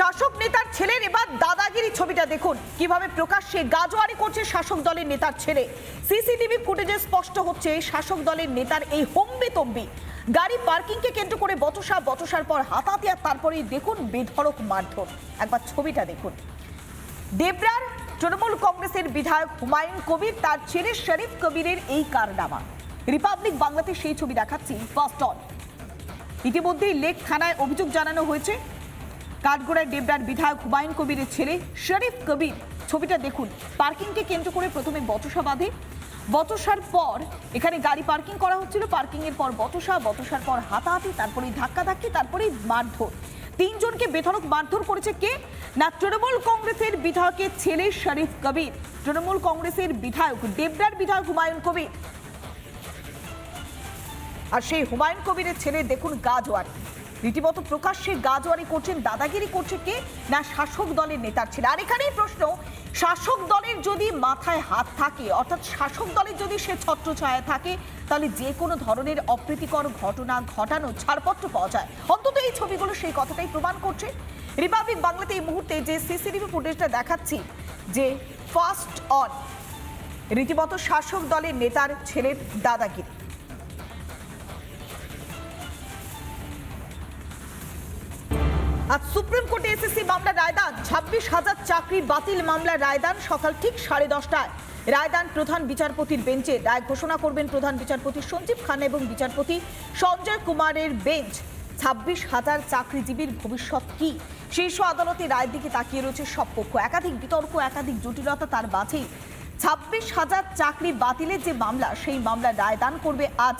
শাসক নেতার ছেলের এবার দাদাগিরি ছবিটা দেখুন। কীভাবে প্রকাশ্যে গাজোয়ারি করছে শাসক দলের নেতার ছেলে। সিসিটিভি ফুটেজে স্পষ্ট হচ্ছে শাসক দলের নেতার এই হম্বে তম্বি। গাড়ি পার্কিংকে কেন্দ্র করে বচসা, বচসার পর হাতাতে আর তারপরেই দেখুন বেধড়ক মারধর। একবার ছবিটা দেখুন। দেবরার তৃণমূল কংগ্রেসের বিধায়ক হুমায়ুন কবির, তার ছেলে শরীফ কবিরের এই কারনামা। রিপাবলিক বাংলাতে সেই ছবি দেখাচ্ছি ফার্স্ট অন ইতিমধ্যেই লেক থানায় অভিযোগ জানানো হয়েছে কাঠগোড়ায় ডেবরার বিধায়ক হুমায়ুন কবিরের ছেলে শরীফ কবির। ছবিটা দেখুন। পার্কিংকে কেন্দ্র করে প্রথমে বচসা বাঁধে। বচসার পর এখানে গাড়ি পার্কিং করা হচ্ছিল। পার্কিং এর পর বচসা, বচসার পর হাতাহাতি, তারপরে ধাক্কাধাক্কি, তারপরে মারধর। তিনজনকে বেধড়ক মারধর করেছে কে? না, তৃণমূল কংগ্রেসের বিধায়কের ছেলে শরীফ কবির। তৃণমূল কংগ্রেসের বিধায়ক দেবরার বিধায়ক হুমায়ুন কবির। আর সেই হুমায়ুন কবিরের ছেলে দেখুন গাজওয়ারি রীতিমতো প্রকাশ্যে গাজওয়ারি করছেন, দাদাগিরি করছে কে? না, শাসক দলের নেতার ছেলে। আর এখানেই প্রশ্ন, শাসক দলের যদি মাথায় হাত থাকে, অর্থাৎ শাসক দলের যদি সে ছত্রছায়া থাকে, তাহলে যে কোনো ধরনের অপ্রীতিকর ঘটনা ঘটানো ছাড়পত্র পাওয়া যায়। অন্তত এই ছবিগুলো সেই কথাটাই প্রমাণ করছে। রিপাবলিক বাংলাতে এই মুহূর্তে যে সিসিটিভি ফুটেজটা দেখাচ্ছি, যে ফার্স্ট অন রীতিমতো শাসক দলের নেতার ছেলের দাদাগিরি। আজ সুপ্রিম কোর্টে এসএসসি মামলা রায়দান। ছাব্বিশ হাজার চাকরি বাতিল মামলা রায়দান সকাল ঠিক সাড়ে দশটায়। রায়দান প্রধান বিচারপতির বেঞ্চে। রায় ঘোষণা করবেন প্রধান বিচারপতি সঞ্জীব খান এবং বিচারপতি সঞ্জয় কুমারের বেঞ্চ। ছাব্বিশ হাজার চাকরিজীবীর ভবিষ্যৎ কি? শীর্ষ আদালতে রায়ের দিকে তাকিয়ে রয়েছে সব পক্ষ। একাধিক বিতর্ক, একাধিক জটিলতা তার মাঝেই। ছাব্বিশ হাজার চাকরি বাতিলের যে মামলা, সেই মামলা রায়দান করবে আজ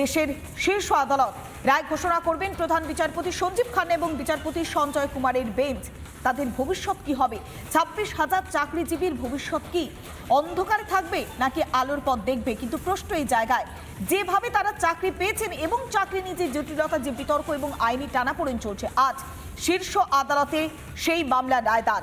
দেশের শীর্ষ আদালত রায় ঘোষণা করবেন প্রধান বিচারপতি সঞ্জীব খান এবং বিচারপতি সঞ্জয় কুমারের বেঞ্চ। তাদের ভবিষ্যৎ কি হবে? ছাব্বিশ হাজার চাকরিজীবীর ভবিষ্যৎ কি? অন্ধকারে থাকবে নাকি আলোর পথ দেখবে? কিন্তু প্রশ্ন এই জায়গায়, যেভাবে তারা চাকরি পেয়েছেন এবং চাকরি নিয়ে যে জটিলতা, যে বিতর্ক এবং আইনি টানাপোড়েন চলছে, আজ শীর্ষ আদালতে সেই মামলা রায়দান।